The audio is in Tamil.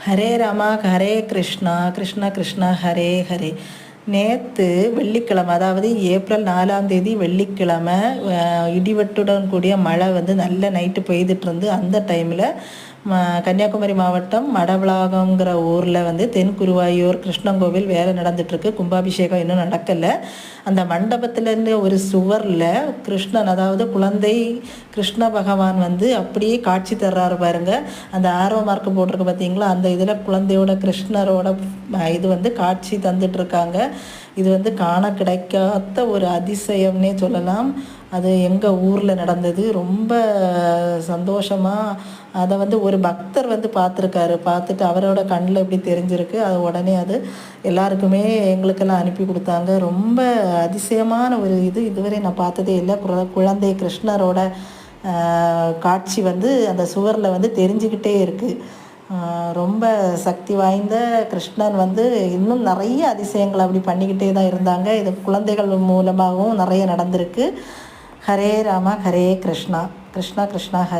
ஹரே ராமா ஹரே கிருஷ்ணா கிருஷ்ணா கிருஷ்ணா ஹரே ஹரே. நேற்று வெள்ளிக்கிழமை அதாவது ஏப்ரல் நாலாம் தேதி வெள்ளிக்கிழமை இடிவெட்டுடன் கூடிய மழை வந்து நல்ல நைட்டு பெய்துட்டு இருந்து அந்த டைமில் கன்னியாகுமரி மாவட்டம் மடவளாகங்கிற ஊரில் வந்து தென் குருவாயூர் கிருஷ்ணங்கோவில் வேலை நடந்துட்டுருக்கு. கும்பாபிஷேகம் இன்னும் நடக்கலை. அந்த மண்டபத்துலேருந்து ஒரு சுவரில் கிருஷ்ணன் அதாவது குழந்தை கிருஷ்ண பகவான் வந்து அப்படியே காட்சி தர்றாரு பாருங்க. அந்த ஆரோ மார்க் போட்டிருக்கு பார்த்தீங்களா அந்த இதில் குழந்தையோட கிருஷ்ணரோட இது வந்து காட்சி தந்துட்டுருக்காங்க. இது வந்து காண கிடைக்காத ஒரு அதிசயம்னே சொல்லலாம். அது எங்கள் ஊரில் நடந்தது. ரொம்ப சந்தோஷமாக அதை வந்து ஒரு பக்தர் வந்து பார்த்துருக்காரு. பார்த்துட்டு அவரோட கண்ணில் இப்படி தெரிஞ்சிருக்கு. அது உடனே அது எல்லாருக்குமே எங்களுக்கெல்லாம் அனுப்பி கொடுத்தாங்க. ரொம்ப அதிசயமான ஒரு இது இதுவரை நான் பார்த்ததே இல்லை. குழந்தை கிருஷ்ணரோட காட்சி வந்து அந்த சுவரில் வந்து தெரிஞ்சுக்கிட்டே இருக்குது ரொம்ப சக்தி வாய்ந்த கிருஷ்ணன் வந்து இன்னும் நிறைய அதிசயங்கள் அப்படி பண்ணிக்கிட்டே தான் இருந்தாங்க. இது குழந்தைகள் மூலமாகவும் நிறைய நடந்திருக்கு. ஹரே ராமா ஹரே கிருஷ்ணா. கிருஷ்ணா கிருஷ்ணா ஹரே